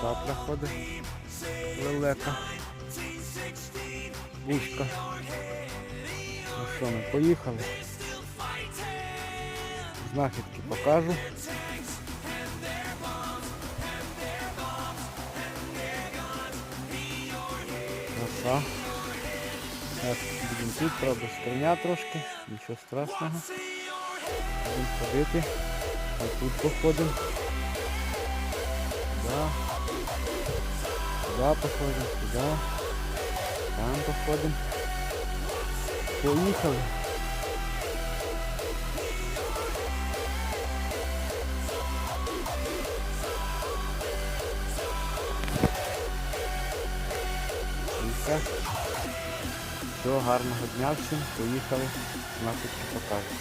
Сапля ходить. Лелека. Бушка. Ну що, ми поїхали. Знахідки покажу. Краса. Так, будемо тут, правда, скриня трошки, нічого страшного. Будемо ходити. А тут походимо. Сюда. Сюда походимо, сюда. Там походимо. Поїхали. Все. Всього гарного дня всім. Поїхали. Знахідки покажемо.